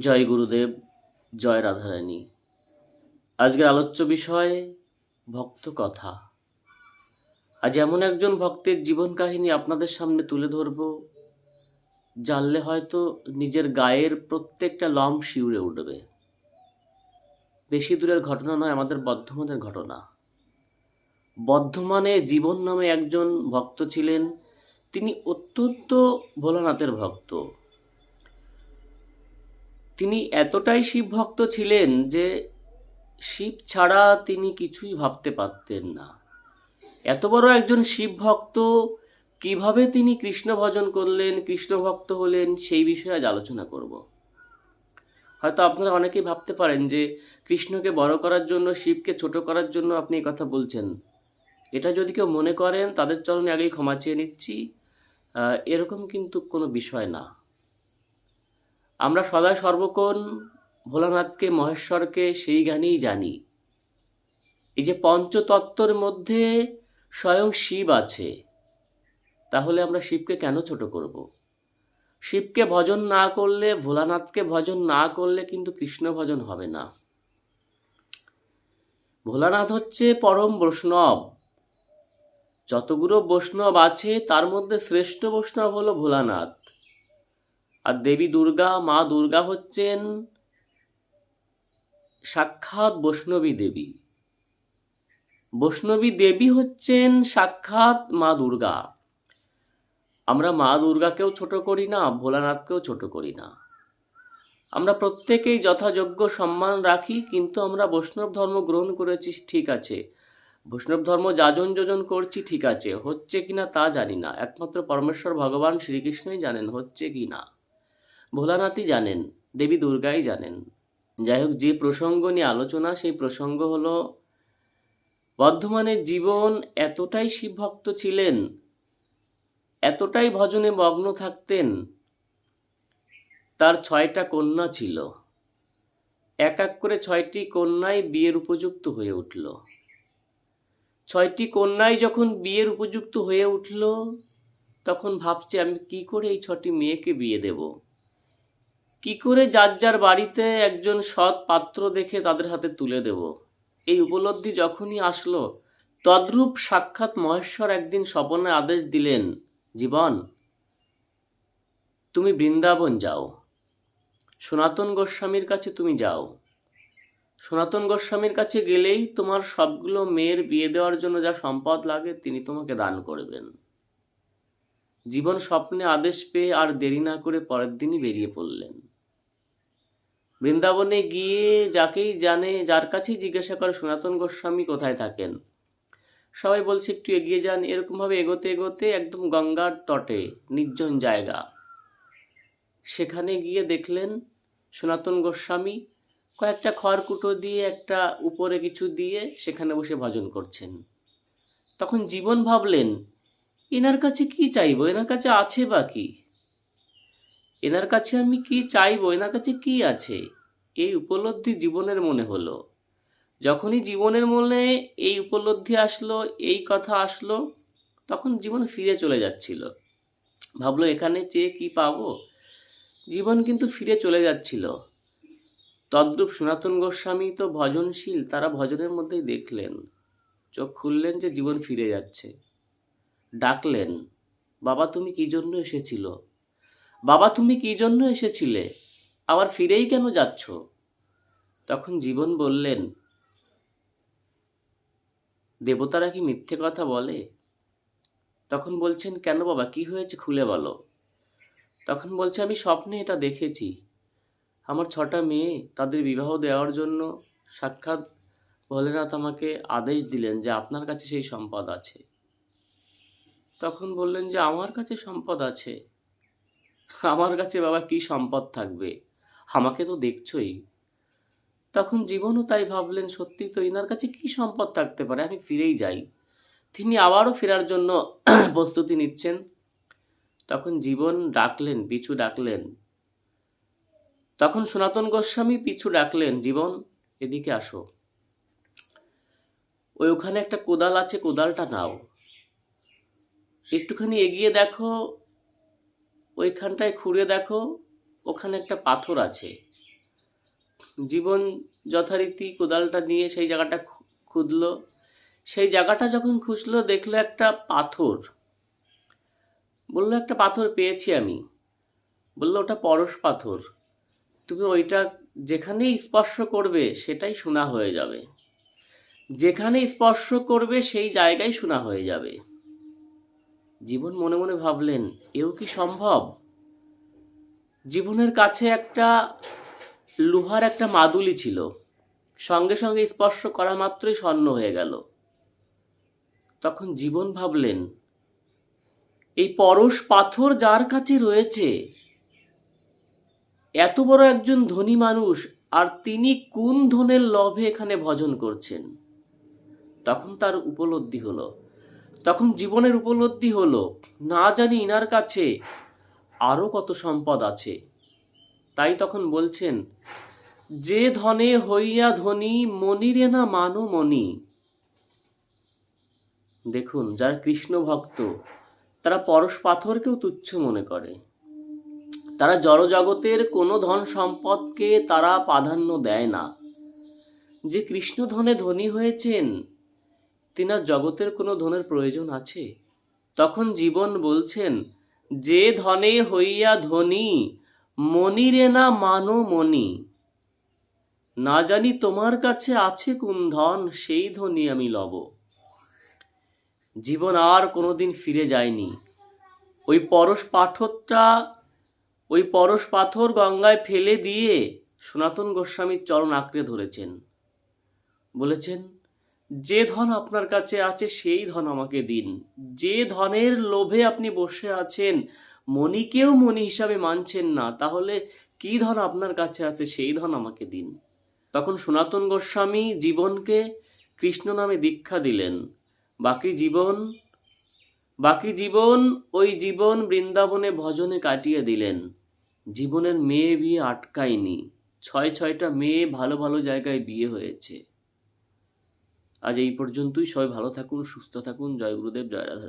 জয় গুরুদেব, জয় রাধারানী। আজকের আলোচ্য বিষয়, ভক্ত কথা। আজ এমন একজন ভক্তের জীবন কাহিনী আপনাদের সামনে তুলে ধরব। জানলে হয়তো নিজের গায়ের প্রত্যেকটা লম শিউরে উঠবে। বেশি দূরের ঘটনা নয়, আমাদের বর্ধমানের ঘটনা। বর্ধমানে জীবন নামে একজন ভক্ত ছিলেন। তিনি অত্যন্ত ভোলানাথের ভক্ত। তিনি এতটাই শিব ভক্ত ছিলেন যে শিব ছাড়া তিনি কিছুই ভাবতে পারতেন না। এত বড় একজন শিব ভক্ত কীভাবে তিনি কৃষ্ণ ভজন করলেন, কৃষ্ণ ভক্ত হলেন, সেই বিষয়ে আজ আলোচনা করব। হয়তো আপনারা অনেকেই ভাবতে পারেন যে কৃষ্ণকে বড় করার জন্য, শিবকে ছোট করার জন্য আপনি কথা বলছেন। এটা যদি কেউ মনে করেন, তাদের চরণে আগেই ক্ষমা চেয়ে নিচ্ছি। এরকম কিন্তু কোনো বিষয় না। আমরা সদা সর্বক্ষণ ভোলানাথকে, মহেশ্বরকে সেই গানেই জানি। এই যে পঞ্চতত্ত্বর মধ্যে স্বয়ং শিব আছে, তাহলে আমরা শিবকে কেন ছোট করব? শিবকে ভজন না করলে, ভোলানাথকে ভজন না করলে কিন্তু কৃষ্ণ ভজন হবে না। ভোলানাথ হচ্ছে পরম বৈষ্ণব। যতগুলো বৈষ্ণব আছে, তার মধ্যে শ্রেষ্ঠ বৈষ্ণব হলো ভোলানাথ। আর দেবী দুর্গা, মা দুর্গা হচ্ছেন সাক্ষাৎ বৈষ্ণবী দেবী। বৈষ্ণবী দেবী হচ্ছেন সাক্ষাৎ মা দুর্গা। আমরা মা দুর্গাকেও ছোট করি না, ভোলানাথকেও ছোট করি না। আমরা প্রত্যেকেই যথাযোগ্য সম্মান রাখি, কিন্তু আমরা বৈষ্ণব ধর্ম গ্রহণ করেছি, ঠিক আছে। বৈষ্ণব ধর্ম যাজন যোজন করছি, ঠিক আছে। হচ্ছে কিনা তা জানি না। একমাত্র পরমেশ্বর ভগবান শ্রীকৃষ্ণই জানেন হচ্ছে কি না ভোলানাথই জানেন, দেবী দুর্গাই জানেন। যাই হোক যে প্রসঙ্গ নিয়ে আলোচনা, সেই প্রসঙ্গ হলো, বর্ধমানের জীবন এতটাই শিবভক্ত ছিলেন, এতটাই ভজনে মগ্ন থাকতেন, তার ছয়টা কন্যা ছিল। এক এক করে ছয়টি কন্যাই বিয়ের উপযুক্ত হয়ে উঠল। ছয়টি কন্যাই যখন বিয়ের উপযুক্ত হয়ে উঠল, তখন ভাবছে, আমি কি করে এই ছটি মেয়েকে বিয়ে দেব? কি করে যার যার বাড়িতে একজন সৎ পাত্র দেখে তাদের হাতে তুলে দেব? এই উপলব্ধি যখনই আসলো, তদ্রূপ সাক্ষাৎ মহেশ্বর একদিন স্বপনে আদেশ দিলেন, জীবন, তুমি বৃন্দাবন যাও। সনাতন গোস্বামীর কাছে তুমি যাও। সনাতন গোস্বামীর কাছে গেলেই তোমার সবগুলো মেয়ের বিয়ে দেওয়ার জন্য যা সম্পদ লাগে তিনি তোমাকে দান করবেন। জীবন স্বপ্নে আদেশ পেয়ে আর দেরি না করে পরের দিনই বেরিয়ে পড়লেন। বৃন্দাবনে গিয়ে যাকেই জানে, যার কাছেই জিজ্ঞাসা করে সনাতন গোস্বামী কোথায় থাকেন? সবাই বলছে, একটু এগিয়ে যান। এরকমভাবে এগোতে এগোতে একদম গঙ্গার তটে, নির্জন জায়গা। সেখানে গিয়ে দেখলেন সনাতন গোস্বামী কয়েকটা খড়কুটো দিয়ে, একটা উপরে কিছু দিয়ে সেখানে বসে ভজন করছেন। তখন জীবন ভাবলেন, এনার কাছে কি চাইব? এনার কাছে আছে বা কি? এনার কাছে আমি কি চাইব? এনার কাছে কি আছে? এই উপলব্ধি জীবনের মনে হলো। যখনই জীবনের মনে এই উপলব্ধি আসলো, এই কথা আসলো, তখন জীবন ফিরে চলে যাচ্ছিল। ভাবলো, এখানে চেয়ে কি পাবো? জীবন কিন্তু ফিরে চলে যাচ্ছিল। তদ্রূপ সনাতন গোস্বামী তো ভজনশীল, তারা ভজনের মধ্যেই দেখলেন। চোখ খুললেন যে জীবন ফিরে যাচ্ছে। ডাকলেন, বাবা, তুমি কি জন্য এসেছিল? বাবা, তুমি কি জন্য এসেছিলে? আবার ফিরেই কেন যাচ্ছ? তখন জীবন বললেন, দেবতারা কি মিথ্যে কথা বলে? তখন বলছেন, কেন বাবা, কি হয়েছে খুলে বলো। তখন বলছে, আমি স্বপ্নে এটা দেখেছি। আমার ছটা মেয়ে, তাদের বিবাহ দেওয়ার জন্য সাক্ষাৎ ভোলেনাথ আমাকে আদেশ দিলেন যে আপনার কাছে সেই সম্পদ আছে। তখন বললেন যে, আমার কাছে সম্পদ আছে। আমার কাছে বাবা কি সম্পদ থাকবে? আমাকে তো দেখছই। তখন জীবনও তাই ভাবলেন, সত্যি তো ইনার কাছে কি সম্পদ থাকতে পারে? আমি ফিরেই যাই। তিনি আবারও ফেরার জন্য প্রস্তুতি নিচ্ছেন। তখন জীবন ডাকলেন, পিছু ডাকলেন। তখন সনাতন গোস্বামী পিছু ডাকলেন, জীবন, এদিকে আসো। ওই ওখানে একটা কোদাল আছে, কোদালটা নাও। একটুখানি এগিয়ে দেখো ওইখানটায় খুঁড়ে দেখো, ওখানে একটা পাথর আছে। জীবন যথারীতি কোদালটা নিয়ে সেই জায়গাটা খুঁদলো। সেই জায়গাটা যখন খুঁজলো, দেখল একটা পাথর। বলল, একটা পাথর পেয়েছি আমি। বলল, ওটা পরশ পাথর। তুমি ওইটা যেখানেই স্পর্শ করবে, সেটাই শোনা হয়ে যাবে। যেখানে স্পর্শ করবে, সেই জায়গায় শোনা হয়ে যাবে। জীবন মনে মনে ভাবলেন, এও কি সম্ভব? জীবনের কাছে একটা লোহার একটা মাদুলি ছিল। সঙ্গে সঙ্গে স্পর্শ করা মাত্রই স্বর্ণ হয়ে গেল। তখন জীবন ভাবলেন, এই পরশ পাথর যার কাছে রয়েছে? এত বড় একজন ধনী মানুষ, আর তিনি কোন ধনের লভে এখানে ভজন করছেন? তখন তার উপলব্ধি হলো তখন জীবনের উপলব্ধি হলো, না জানি ইনার কাছে আরও কত সম্পদ আছে। তাই তখন বলছেন, যে ধনে হইয়া ধনী, মনিরে না মানো মনি। দেখুন, যারা কৃষ্ণ ভক্ত, তারা পরশ পাথরকেও তুচ্ছ মনে করে। তারা জড়জগতের কোনো ধন সম্পদকে তারা প্রাধান্য দেয় না। যে কৃষ্ণ ধনে ধনী হয়েছেন তিনার জগতের কোনো ধনের প্রয়োজন আছে? তখন জীবন বলছেন, যে ধনে হইয়া ধনী, মনিরে না মানো মনি। না জানি তোমার কাছে আছে কোন ধন, সেই ধনী আমি লব। জীবন আর কোনোদিন ফিরে যায়নি। ওই পরশ পাথরটা ওই পরশ পাথর গঙ্গায় ফেলে দিয়ে সনাতন গোস্বামীর চরণ আঁকড়ে ধরেছেন। বলেছেন যে ধন আপনার কাছে আছে, সেই ধন আমাকে দিন। যে ধনের লোভে আপনি বসে আছেন, মণিকেও মণি হিসাবে মানছেন না, তাহলে কি ধন আপনার কাছে আছে, সেই ধন আমাকে দিন। তখন সনাতন গোস্বামী জীবনকে কৃষ্ণ নামে দীক্ষা দিলেন। বাকি জীবন বাকি জীবন ওই জীবন বৃন্দাবনে ভজনে কাটিয়ে দিলেন। জীবনের মেয়ে বিয়ে আটকায়নি। ছয় ছয়টা মেয়ে ভালো ভালো জায়গায় বিয়ে হয়েছে। আজ এই পর্যন্তই। সবাই ভালো থাকুন সুস্থ থাকুন। জয় গুরুদেব জয় রাধা